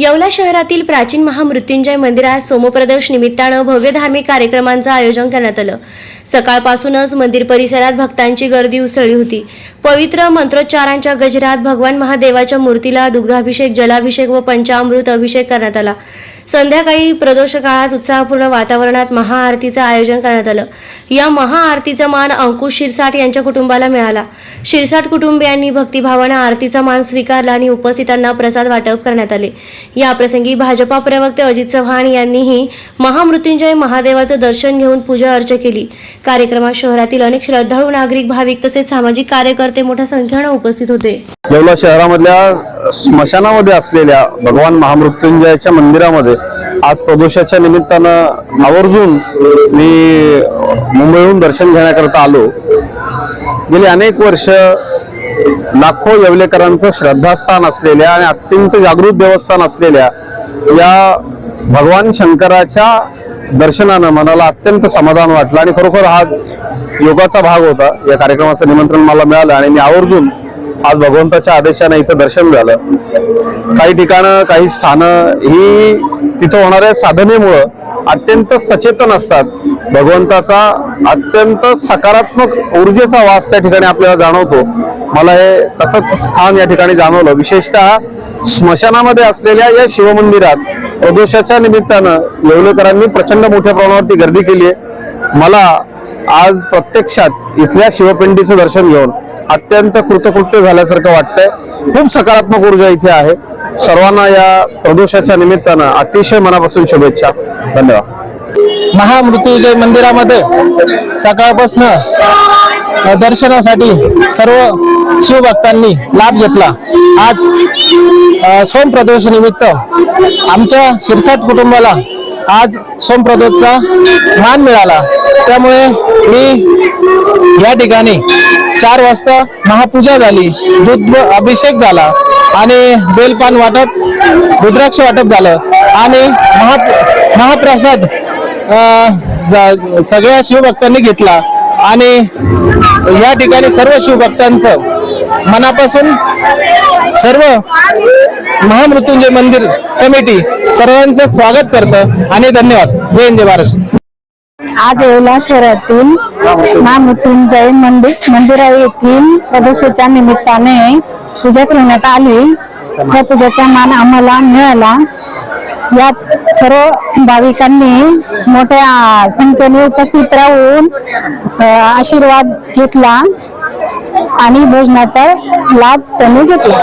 येवला शहरातील प्राचीन महामृत्युंजय मंदिरात सोमप्रदोष निमित्तानं भव्य धार्मिक कार्यक्रमांचं आयोजन करण्यात आलं. सकाळपासूनच मंदिर परिसरात भक्तांची गर्दी उसळली होती. पवित्र मंत्रोच्चारांच्या गजरात भगवान महादेवाच्या मूर्तीला दुग्धाभिषेक जलाभिषेक व पंचामृत अभिषेक करण्यात आला. संध्याकाळी प्रदोष काळात उत्साहपूर्ण वातावरणात महाआरतीचं आयोजन करण्यात आलं. या महाआरतीचा मान अंकुश शिरसाट यांच्या कुटुंबाला मिळाला. शिरसाट कुटुंबियांनी भक्तिभावानं आरतीचा मान स्वीकारला आणि उपस्थितांना प्रसाद वाटप करण्यात आले. या प्रसंगी भाजपा प्रवक्ते अजित चव्हाण यांनीही महामृत्युंजय महादेवाचं दर्शन घेऊन पूजा अर्चा केली. कार्यक्रमात शहरातील अनेक श्रद्धाळू नागरिक भाविक तसेच सामाजिक कार्यकर्ते मोठ्या संख्येनं उपस्थित होते. शहरामधल्या स्मशानामध्ये असलेल्या भगवान महामृत्युंजयाच्या मंदिरामध्ये आज प्रदोषाच्या निमित्तानं आवर्जून मी मुंबईहून दर्शन घेण्याकरता आलो. गेली अनेक वर्ष लाखो येवलेकरांचं श्रद्धास्थान असलेल्या आणि अत्यंत जागृत देवस्थान असलेल्या या भगवान शंकराच्या दर्शनानं मनाला अत्यंत समाधान वाटलं. आणि खरोखर हा योगाचा भाग होता. या कार्यक्रमाचं निमंत्रण मला मिळालं आणि मी आवर्जून आज भगवंताच्या आदेशाने इथं दर्शन झालं. काही ठिकाणं काही स्थानं ही तिथं होणाऱ्या साधनेमुळं अत्यंत सचेतन असतात. भगवंताचा अत्यंत सकारात्मक ऊर्जेचा वास त्या ठिकाणी आपल्याला जाणवतो. मला हे तसंच स्थान या ठिकाणी जाणवलं. विशेषतः स्मशानामध्ये असलेल्या या शिवमंदिरात प्रदोषाच्या निमित्तानं येवलेकरांनी प्रचंड मोठ्या प्रमाणावरती गर्दी केली आहे. मला आज प्रत्यक्षात इथल्या शिवपिंडीचं दर्शन घेऊन अत्यंत कृतकृत्य झाल्यासारखं वाटतंय. खूप सकारात्मक ऊर्जा इथे आहे. सर्वांना या प्रदोषाच्या निमित्तानं अतिशय मनापासून शुभेच्छा. धन्यवाद. महामृत्युंजय मंदिरामध्ये सकाळपासून दर्शनासाठी सर्व शिवभक्तांनी लाभ घेतला. आज अ, सोमप्रदोष निमित्त आमच्या शिरसाट कुटुंबाला आज सोमप्रदोषचा मान मिळाला. त्यामुळे मी या ठिकाणी चार वाजता महापूजा झाली दूध अभिषेक झाला आणि बेलपान वाटप रुद्राक्ष वाटप झालं आणि महा महाप्रसाद ज- सगळ्या शिवभक्तांनी घेतला आणि या ठिकाणी सर्व शिवभक्तांचं मनापासून सर्व महामृत्युंजय मंदिर कमिटी सर्वांचं स्वागत करतं आणि धन्यवाद. जय हिंद जय महाराष्ट्र. आज येवला शहरातील महामृत्युंजय मंदिर मंदिरा येथील प्रदर्शनाच्या निमित्ताने पूजा करण्यात आली. या पूजेचा मान आम्हाला मिळाला. या सर्व भाविकांनी मोठ्या संख्येने उपस्थित राहून आशीर्वाद घेतला आणि भोजनाचा लाभ त्यांनी घेतला.